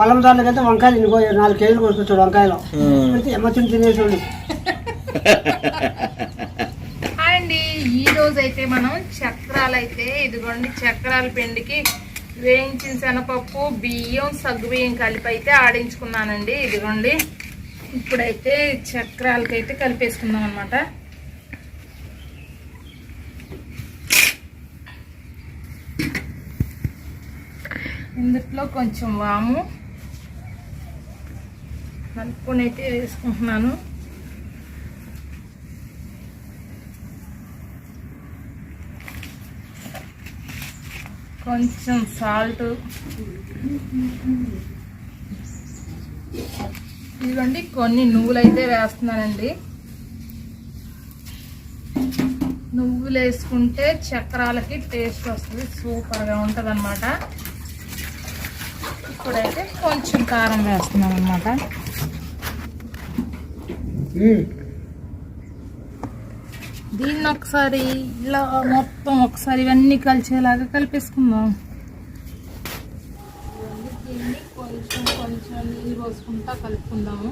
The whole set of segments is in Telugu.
పొలం దాంట్లోకైతే వంకాయలు ఇంకో నాలుగు కేజీలు కొనుక్కొచ్చాడు వంకాయలు. అయితే ఎమ్మతిని తినేసాడు హాయ్ అండి ఈ రోజు అయితే మనం చక్రాలు అయితే ఇదిగోండి చక్రాల పిండికి వేయించిన శనగపప్పు బియ్యం సగ్గు బియ్యం కలిపి అయితే ఆడించుకున్నానండి. ఇదిగోండి ఇప్పుడైతే చక్రాలకి అయితే కలిపేసుకుందాం అనమాట ఇందుట్లో కొంచెం వాము కలుపుకొని అయితే వేసుకుంటున్నాను. కొంచెం సాల్ట్. ఇదిగోండి కొన్ని నువ్వులు అయితే వేస్తున్నానండి. నువ్వులు వేసుకుంటే చక్రాలకి టేస్ట్ వస్తుంది సూపర్గా ఉంటుంది అనమాట ఇప్పుడైతే కొంచెం కారం వేస్తున్నాం అనమాట దీన్ని ఒకసారి ఇలా మొత్తం ఒకసారి ఇవన్నీ కలిసేలాగా కలిపేసుకుందాం. కొంచెం కొంచెం నీళ్ళు పోసుకుంటా కలుపుకుందాము.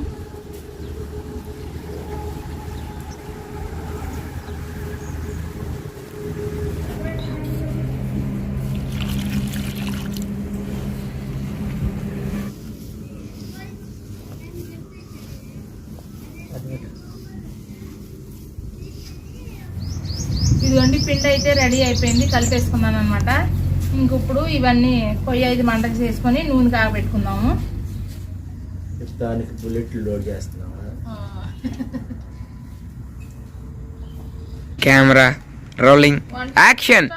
ఇదిగోండి పిండి అయితే రెడీ అయిపోయింది కలిపేసుకున్నాను అనమాట ఇంక ఇప్పుడు ఇవన్నీ పొయ్యి ఐదు మంటకు చేసుకొని నూనె కాగబెట్టుకుందాము. దానికి బుల్లెట్లు లోడ్ చేస్తున్నావా కెమెరా రోలింగ్ యాక్షన్.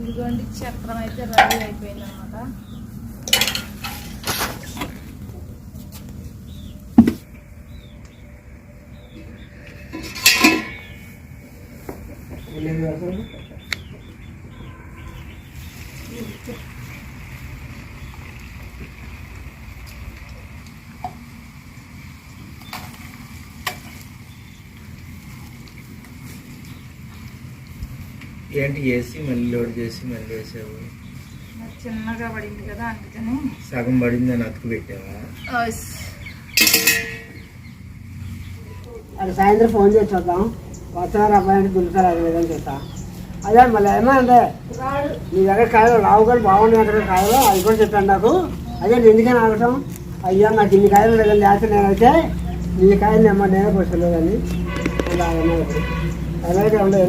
ఇదిగోండి చక్రం అయితే రెడీ అయిపోయింది అనమాట ఏంటి వేసి మళ్ళీ లోడ్ చేసి మళ్ళీ వేసావు? చిన్నగా పడింది కదా అందుకని. సగం పడిందని అతుకు పెట్టావా. అది సాయంత్రం ఫోన్ చేసి చూద్దాం. వస్తున్నారు అబ్బాయి అంటే దులుతారు అది విధంగా చేస్తా అదే మళ్ళీ ఏమంటే నీ దగ్గర కాయలు రావు కానీ బాగున్నాయి అక్కడ కాయలు అది కూడా చెప్పాను నాకు. అదే నేను ఎందుకని ఆగటం? అయ్యా నాకు ఇన్ని కాయలు లేదని లేకపోతే నేనైతే నీ కాయలు అమ్మ నేనే పోసలేదని అలాగే ఉండవు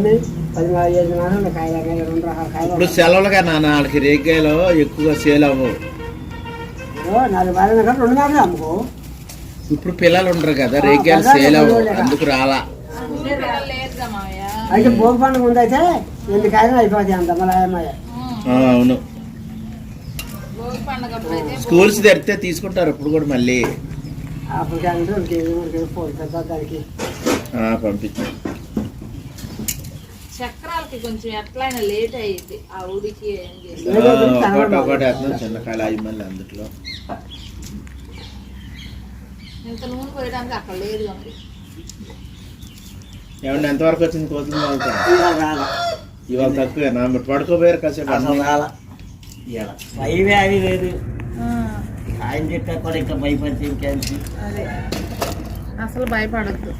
ఇప్పుడు సెలవులుగా నాన్న వాళ్ళకి రేగాయలో ఎక్కువగా సేల్ అవ్వవు. ఇప్పుడు పిల్లలు ఉండరు కదా రేగాయలు సేల్ అవ్వవు. అందుకు రాలా. అయితే భోగి పండుగ అయితే ఎన్ని కాయలు అయిపోతాయి అంత అవును. స్కూల్స్ తెరిస్తే తీసుకుంటారు ఇప్పుడు కూడా మళ్ళీ. అప్పుడు కానీ రెండు కేజీ మూడు కేజీ పోయి పెద్ద దానికి ఆ, పంపించు చక్రాలకి కొంచెం ఎట్లయినా లేట్ అయ్యింది ఆ ఉడికి ఏం చేసి ఒకటి ఒకటి వేస్తున్నాం చిన్నకాయలు అవి మళ్ళీ అందుట్లో. ఇంత నూనె పోయడానికి అక్కడ లేదు మరి. ఏమన్నా ఎంతవరకు వచ్చింది కోతులు ఇవాళ రాల. ఇవాళ తక్కువే నా మరి పడుకోపోయారు కాసేపు అసలు అన్నీ. రాల. ఇవాళ భయమే అది లేదు. ఆ, ఆయన చెప్పా కూడా ఇంకా భయపడితే ఇంకేంటి? అదే. అసలు భయపడద్దు.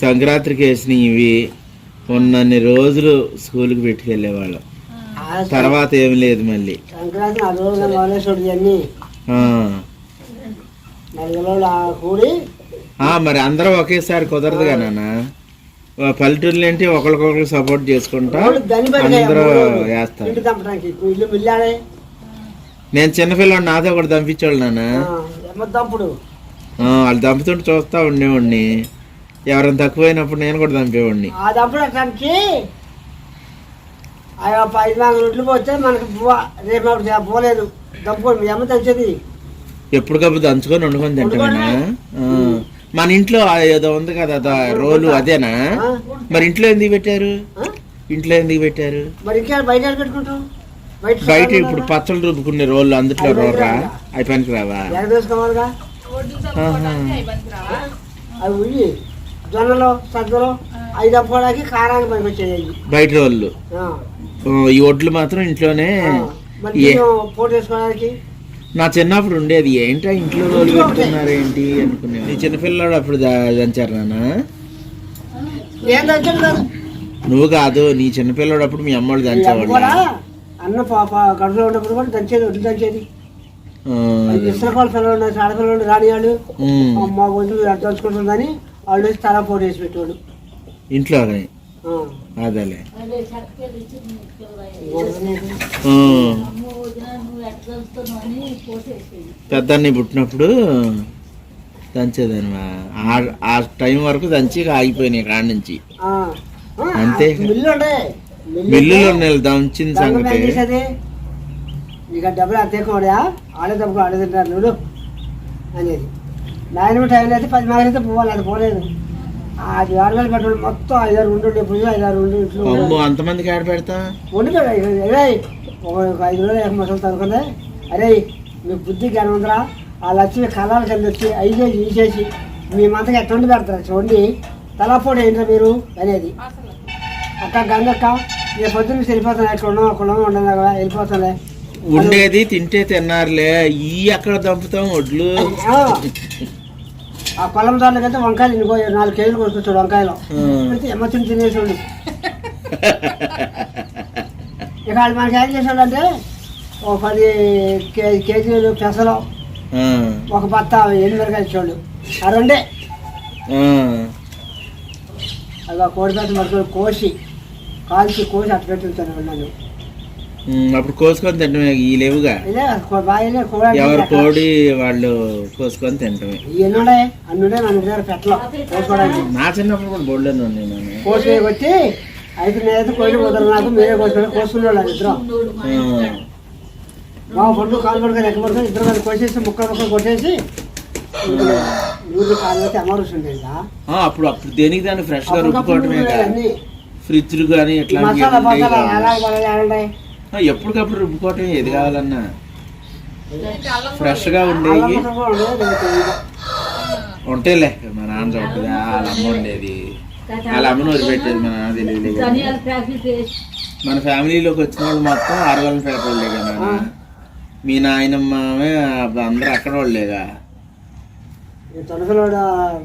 సంక్రాంతికి వేసిన ఇవి ఉన్నన్ని రోజులు స్కూల్కి పెట్టుకెళ్ళేవాళ్ళం. తర్వాత ఏమి లేదు మళ్ళీ. మరి అందరూ ఒకేసారి కుదరదుగా నాన్న. ఓ పల్లెటూరులు ఏంటి ఒకరికొకరు సపోర్ట్ చేసుకుంటా అందరూ. వేస్తారు. నేను చిన్నపిల్లడు నాతో ఒకటి దంపించాడు నాన్న. వాళ్ళు దంపుతుంటే చూస్తా ఉండేవాడిని. ఎవరైనా తక్కువైనప్పుడు నేను కూడా ఆ దంపుడు అక్కడికి ఆ యొక్క ఐదు నాలుగు రొట్లు పోతే మనకి బువ్వ రేపు అప్పుడు పోలేదు. దంపుకోండి మీ అమ్మ తెచ్చేది ఎప్పటికప్పుడు దంచుకొని వండుకొని తింటామన్నా. మన ఇంట్లో ఏదో ఉంది కదా రోలు అదేనా? మరి ఇంట్లో ఎందుకు పెట్టారు? ఇంట్లో ఎందుకు పెట్టారు? మరి ఇంకా బయట పెట్టుకుంటాం బయట ఇప్పుడు పచ్చళ్ళు రుబ్బుకునే రోళ్ళు అందుట్లో రోర్రా అవి పనికి రావా అవి జొన్నలు సద్దలు అవి తప్పుకోవడానికి కారానికి పనికి వచ్చేది. బయట ఓ, ఈ ఒడ్లు మాత్రం ఇంట్లోనే ఆ. మరి ఏ- బియ్యం పోటు వేసుకోవడానికి? నా చిన్నప్పుడు ఉండేది. ఏంటా ఇంట్లో రోలు పెట్టుకున్నారు ఏంటి అనుకునే నీ చిన్నపిల్లడు అప్పుడు దంచారు నాన్న. నువ్వు కాదు నీ చిన్నపిల్లడు అప్పుడు మీ అమ్మోళ్ళు కూడా అన్న పాప గడుపులో ఉన్నప్పుడు కూడా దంచేది వడ్లు దంచేది. ఆ, ఇసురకోళ్ళ పిల్లలు ఉన్నాయి ఆడపిల్లలు రాని వాళ్ళు మా కొంచెం దంచుకుంటుందని వాళ్ళు వేసి తల పోటు వేసి పెట్టేవాడు ఇంట్లో. అదేలే. పెద్దాన్ని పుట్టినప్పుడు దంచేదానివా? ఆ- టైం వరకు దంచి ఆగిపోయినాయి కాడ నుంచి. అంతే. మిల్లులో నెల దంచిన సంగతి. ఇక డబ్బులు అంతే కూడా? ఆడే డబ్బులు ఆడే తింటారు చూడు అనేది. నాయన టైంలో అయితే పది మార్కులు అయితే పోవాలి అది పోలేదు. అది ఆడవేలు పెట్టడం మొత్తం ఐదారు ఉండు పూజ ఐదారు ఉండి. ఇంట్లో అంతమందికి ఆడ పెడతా? ఉండి అరే ఒక ఐదు రోజులు ఏక మసలు తనుకునే అరే మీ బుద్ధి జ్ఞానం ఉందిరా వాళ్ళు వచ్చి మీ కళాలు కింద వచ్చి ఐదు తీసేసి మీ మంతకి ఎట్లా వండి పెడతారు? చూడండి తలపోటు ఏంటో మీరు అనేది. అక్క గంగక్క నేను పొద్దున్న వెళ్ళిపోతాను ఎక్కడ ఉన్నాం అక్కడ ఉన్నాం ఉండదు కదా వెళ్ళిపోతానులే. ఉండేది తింటే తిన్నారులే ఈ అక్కడ దంపుతాం వడ్లు ఆ. పొలం దానికైతే వంకాయలు ఇంకో నాలుగు కేజీలు కొనుక్కొచ్చాడు వంకాయలు. అయితే ఎమ్మచ్చుని తినేసాడు ఇక వాళ్ళు మనకి ఏం చేసాడు అంటే ఒక పది కేజీలు పెసలు ఒక బత్త వరకు ఇచ్చాడు ఆ రెండే. అలా కోడిపేట మడుకొని కోసి కాల్చి కోసి అట్టు పెట్టి ఉమ్, అప్పుడు కోసుకొని తింటమే ఈ లేవుగా. ఎవరు కోడి వాళ్ళు కోసుకొని తింటమే నా చిన్నప్పుడు కూడా కోసి కొట్టి అయితే నేనైతే కోడి వదలు నాకు మీరే కోసుకుని కోసుకున్నాడు ఇద్దరు. ఆ, మా పండు కాలు పడుకొని ఎక్క పడుకొని ఇద్దరు కలిసి కోసేసి ముక్కలు ముక్కలు కొట్టేసి ఊరి కాలు అయితే అమరుసు ఉండేది ఆ, అప్పుడు అప్పుడు దేనికి దాన్ని ఫ్రెష్గా రుబ్బుకోవటమే ఫ్రిడ్జ్ కానీ ఎట్లా ఎప్పటికప్పుడు రుబ్బుకోవటం ఏది కావాలన్నా. అల్లం ఫ్రెష్గా ఉండేవి ఉంటేలే మా నాన్న చూడదు వాళ్ళ అమ్మ ఉండేది. వాళ్ళ అమ్మను వదిలిపెట్టేది మా నాన్న తెలియదు. మన ఫ్యామిలీలోకి వచ్చిన వాళ్ళు మొత్తం ఆరుగల పేట వాళ్ళేగా నాన్న. మీ నాయనమ్మే అందరూ అక్కడ వాళ్ళేగా.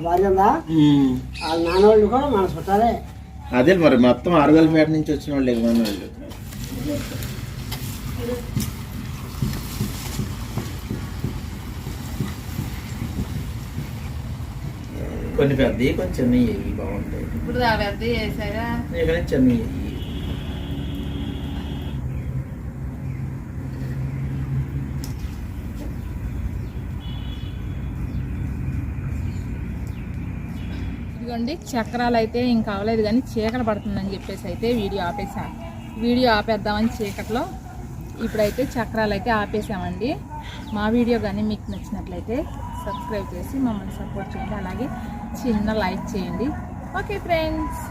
వాళ్ళ అదే మరి మొత్తం ఆరుగల పేట నుంచి వచ్చిన వాళ్ళే మన వాళ్ళు. కొన్ని పెద్దవి కొంచెం చిన్నవి బాగుంటాయి. ఇప్పుడు ఆ పెద్ద వేసారా? ఇక్కడ చిన్నవి ఇదిగోండి చక్రాలు అయితే ఇంకా అవ్వలేదు కానీ చీకట పడుతుందని చెప్పేసి అయితే వీడియో ఆపేసా. వీడియో ఆపేద్దామని చీకట్లో ఇప్పుడైతే చక్రాలు అయితే ఆపేసామండి. మా వీడియో కానీ మీకు నచ్చినట్లయితే సబ్స్క్రైబ్ చేసి మమ్మల్ని సపోర్ట్ చేయండి. అలాగే చిన్న లైక్ చేయండి. Okay friends.